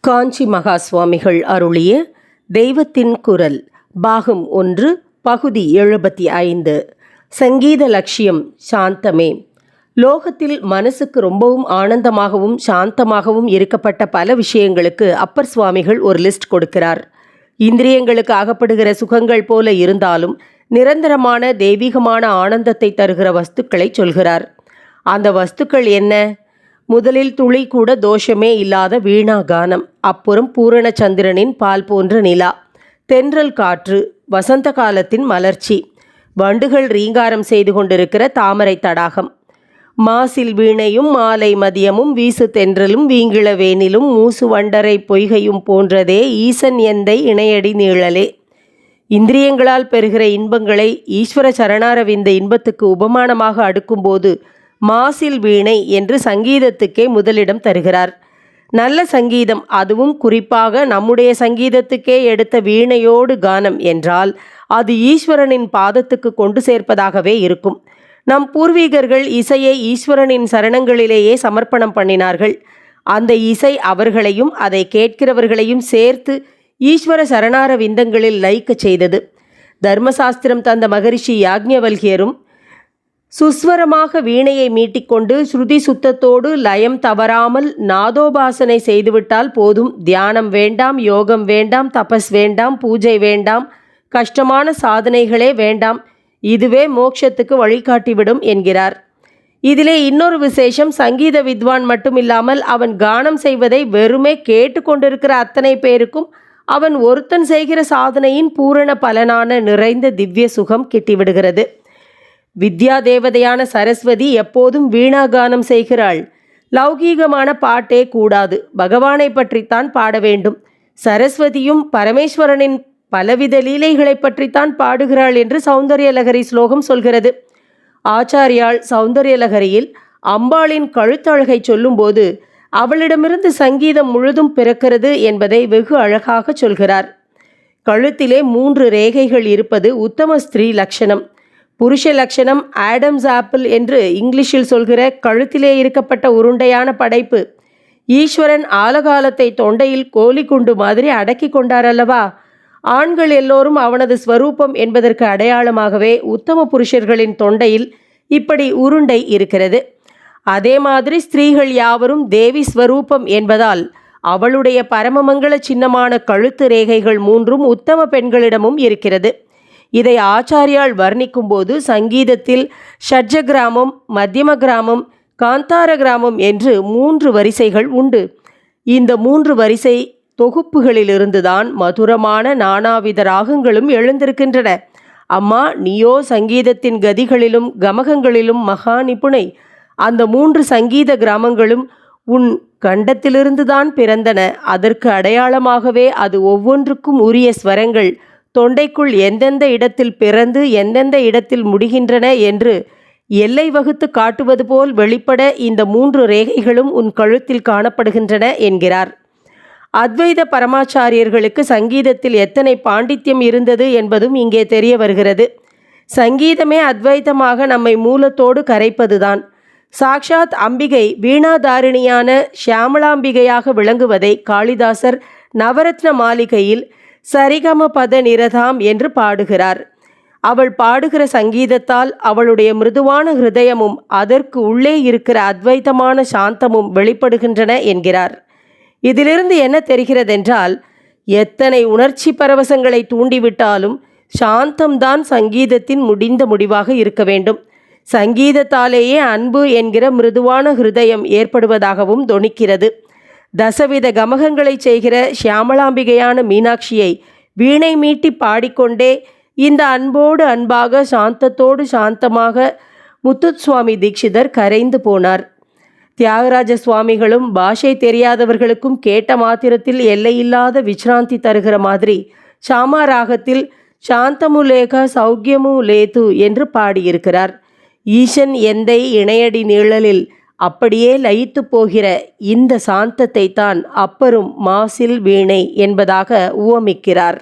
காஞ்சி மகா சுவாமிகள் அருளிய தெய்வத்தின் குரல் பாகம் ஒன்று பகுதி எழுபத்தி ஐந்து. சங்கீத லட்சியம் சாந்தமே. லோகத்தில் மனசுக்கு ரொம்பவும் ஆனந்தமாகவும் சாந்தமாகவும் இருக்கப்பட்ட பல விஷயங்களுக்கு அப்பர் சுவாமிகள் ஒரு லிஸ்ட் கொடுக்கிறார். இந்திரியங்களுக்கு அகப்படுகிற சுகங்கள் போல இருந்தாலும் நிரந்தரமான தெய்வீகமான ஆனந்தத்தை தருகிற வஸ்துக்களை சொல்கிறார். அந்த வஸ்துக்கள் என்ன? முதலில் துளி கூட தோஷமே இல்லாத வீணா கானம் அப்புறம் பூரண சந்திரனின் பால் போன்ற நிலா. தென்றல் காற்று வசந்த காலத்தின் மலர்ச்சி. வண்டுகள் ரீங்காரம் செய்து கொண்டிருக்கிற தாமரை தடாகம். மாசில் வீணையும் மாலை மதியமும் வீசு தென்றலும் வீங்கிள வேனிலும் மூசு வண்டரை பொய்கையும் போன்றதே ஈசன் எந்தை இணையடி நீழலே. இந்திரியங்களால் பெறுகிற இன்பங்களை ஈஸ்வர சரணாரவிந்த இன்பத்துக்கு உபமானமாக அடுக்கும்போது மாசில் வீணை என்று சங்கீதத்துக்கே முதலிடம் தருகிறார். நல்ல சங்கீதம் அதுவும் குறிப்பாக நம்முடைய சங்கீதத்துக்கே எடுத்த வீணையோடு கானம் என்றால் அது ஈஸ்வரனின் பாதத்துக்கு கொண்டு சேர்ப்பதாகவே இருக்கும். நம் பூர்வீகர்கள் இசையை ஈஸ்வரனின் சரணங்களிலேயே சமர்ப்பணம் பண்ணினார்கள். அந்த இசை அவர்களையும் அதை கேட்கிறவர்களையும் சேர்த்து ஈஸ்வர சரணார விந்தங்களில் லயிக்கச் செய்தது. தர்மசாஸ்திரம் தந்த மகரிஷி யாக்ஞவல்கியரும் சுஸ்வரமாக வீணையை மீட்டிக்கொண்டு ஸ்ருதி சுத்தத்தோடு லயம் தவறாமல் நாதோபாசனை செய்துவிட்டால் போதும். தியானம் வேண்டாம் யோகம் வேண்டாம் தபஸ் வேண்டாம் பூஜை வேண்டாம் கஷ்டமான சாதனைகளே வேண்டாம். இதுவே மோட்சத்துக்கு வழிகாட்டிவிடும் என்கிறார். இதிலே இன்னொரு விசேஷம் சங்கீத வித்வான் மட்டுமில்லாமல் அவன் கானம் செய்வதை வெறுமே கேட்டுக்கொண்டிருக்கிற அத்தனை பேருக்கும் அவன் ஒருத்தன் செய்கிற சாதனையின் பூரண பலனான நிறைந்த திவ்ய சுகம் கிட்டிவிடுகிறது. வித்யா தேவதையான சரஸ்வதி எப்போதும் வீணாகானம் செய்கிறாள். லௌகீகமான பாட்டே கூடாது. பகவானை பற்றித்தான் பாட வேண்டும். சரஸ்வதியும் பரமேஸ்வரனின் பலவித லீலைகளை பற்றித்தான் பாடுகிறாள் என்று சௌந்தர்யலகரி ஸ்லோகம் சொல்கிறது. ஆச்சாரியாள் சௌந்தர்யலகரியில் அம்பாளின் கழுத்தழகை சொல்லும்போது அவளிடமிருந்து சங்கீதம் முழுதும் பிறக்கிறது என்பதை வெகு அழகாக சொல்கிறார். கழுத்திலே மூன்று ரேகைகள் இருப்பது உத்தம ஸ்திரீ லட்சணம். புருஷ லட்சணம் ஆடம்ஸ் ஆப்பிள் என்று இங்கிலீஷில் சொல்கிற கழுத்திலே இருக்கப்பட்ட உருண்டையான படைப்பு. ஈஸ்வரன் ஆலகாலத்தை தொண்டையில் கோலி குண்டு மாதிரி அடக்கி கொண்டார் அல்லவா ஆண்கள் எல்லோரும் அவனது ஸ்வரூபம் என்பதற்கு அடையாளமாகவே உத்தம புருஷர்களின் தொண்டையில் இப்படி உருண்டை இருக்கிறது. அதே மாதிரி ஸ்திரீகள் யாவரும் தேவி ஸ்வரூபம் என்பதால் அவளுடைய பரமமங்கள சின்னமான கழுத்து ரேகைகள் மூன்றும் உத்தம பெண்களிடமும் இருக்கிறது. இதை ஆச்சாரியால் வர்ணிக்கும்போது சங்கீதத்தில் ஷட்ஜ கிராமம் மத்தியம கிராமம் காந்தார கிராமம் என்று மூன்று வரிசைகள் உண்டு. இந்த மூன்று வரிசை தொகுப்புகளிலிருந்துதான் மதுரமான நானாவித ராகங்களும் எழுந்திருக்கின்றன. அம்மா நீயோ சங்கீதத்தின் கதிகளிலும் கமகங்களிலும் மகா நிபுணை அந்த மூன்று சங்கீத கிராமங்களும் உன் கண்டத்திலிருந்துதான் பிறந்தன. அதற்கு அடையாளமாகவே அது ஒவ்வொன்றுக்கும் உரிய ஸ்வரங்கள். தொண்டைக்குள் எந்தெந்த இடத்தில் பிறந்து எந்தெந்த இடத்தில் முடிகின்றன என்று எல்லை வகுத்து காட்டுவது போல் வெளிப்பட இந்த மூன்று ரேகைகளும் உன் கழுத்தில் காணப்படுகின்றன என்கிறார். அத்வைத பரமாச்சாரியர்களுக்கு சங்கீதத்தில் எத்தனை பாண்டித்யம் இருந்தது என்பதும் இங்கே தெரிய வருகிறது. சங்கீதமே அத்வைதமாக நம்மை மூலத்தோடு கரைப்பதுதான். சாக்ஷாத் அம்பிகை வீணாதாரிணியான ஷியாமளாம்பிகையாக விளங்குவதை காளிதாசர் நவரத்ன மாளிகையில் சரிகம பத நிரதாம் என்று பாடுகிறார். அவள் பாடுகிற சங்கீதத்தால் அவளுடைய மிருதுவான ஹிருதயமும் அதற்கு உள்ளே இருக்கிற அத்வைத்தமான சாந்தமும் வெளிப்படுகின்றன என்கிறார். இதிலிருந்து என்ன தெரிகிறதென்றால் எத்தனை உணர்ச்சி பரவசங்களை தூண்டிவிட்டாலும் சாந்தம்தான் சங்கீதத்தின் முடிந்த முடிவாக இருக்க வேண்டும். சங்கீதத்தாலேயே அன்பு என்கிற மிருதுவான ஹிருதயம் ஏற்படுவதாகவும் தொனிக்கிறது. தசவித கமகங்களை செய்கிற சியாமலாம்பிகையான மீனாட்சியை வீணை மீட்டி பாடிக்கொண்டே இந்த அன்போடு அன்பாக சாந்தத்தோடு சாந்தமாக முத்துசுவாமி தீட்சிதர் கரைந்து போனார். தியாகராஜ சுவாமிகளும் பாஷை தெரியாதவர்களுக்கும் கேட்ட மாத்திரத்தில் எல்லையில்லாத விச்ராந்தி தருகிற மாதிரி சாமா ராகத்தில் சாந்தமுலேக சௌக்கியமு லேது என்று பாடியிருக்கிறார். ஈசன் எந்தை இணையடி நிழலில் அப்படியே லயித்து போகிற இந்த சாந்தத்தை தான் அப்பரும் மாசில் வீணை என்பதாக உவமிக்கிறார்.